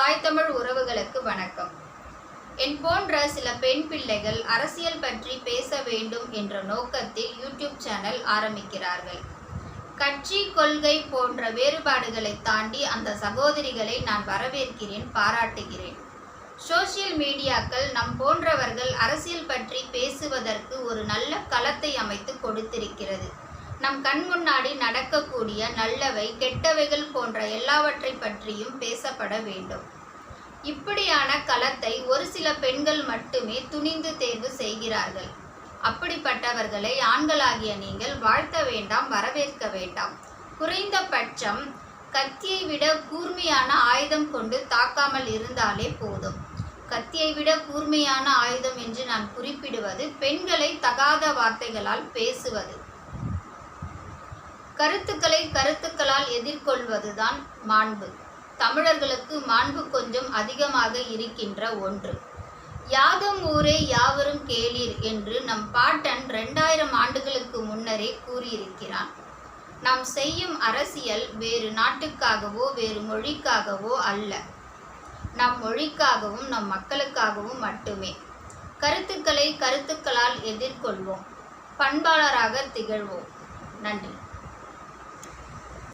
தாய் தமிழ் உறவுகளுக்கு வணக்கம். என் போன்ற சில பெண் பிள்ளைகள் அரசியல் பற்றி பேச வேண்டும் என்ற நோக்கத்தில் யூடியூப் சேனல் ஆரம்பிக்கிறார்கள். கட்சி கொள்கை போன்ற வேறுபாடுகளை தாண்டி அந்த சகோதரிகளை நான் வரவேற்கிறேன் பாராட்டுகிறேன். சோஷியல் மீடியாக்கள் நம் போன்றவர்கள் அரசியல் பற்றி பேசுவதற்கு ஒரு நல்ல களத்தை அமைத்து கொடுத்திருக்கிறது. நம் கண் முன்னாடி நடக்கக்கூடிய நல்லவை கெட்டவைகள் போன்ற எல்லாவற்றை பற்றியும் பேசப்பட வேண்டும். இப்படியான களத்தை ஒரு சில பெண்கள் மட்டுமே துணிந்து தேர்வு செய்கிறார்கள். அப்படிப்பட்டவர்களை ஆண்களாகிய நீங்கள் வாழ்த்த வேண்டாம் வரவேற்க வேண்டாம். குறைந்தபட்சம் கத்தியை விட கூர்மையான ஆயுதம் கொண்டு தாக்காமல் இருந்தாலே போதும். கத்தியை விட கூர்மையான ஆயுதம் என்று நான் குறிப்பிடுவது பெண்களை தகாத வார்த்தைகளால் பேசுவது. கருத்துக்களை கருத்துக்களால் எதிர்கொள்வதுதான் மாண்பு. தமிழர்களுக்கு மாண்பு கொஞ்சம் அதிகமாக இருக்கின்ற ஒன்று. யாதும் ஊரே யாவரும் கேளீர் என்று நம் பாட்டன் ரெண்டாயிரம் ஆண்டுகளுக்கு முன்னரே கூறியிருக்கிறான். நாம் செய்யும் அரசியல் வேறு நாட்டுக்காகவோ வேறு மொழிக்காகவோ அல்ல. நம் மொழிக்காகவும் நம் மக்களுக்காகவும் மட்டுமே. கருத்துக்களை கருத்துக்களால் எதிர்கொள்வோம். பண்பாளராக திகழ்வோம். நன்றி.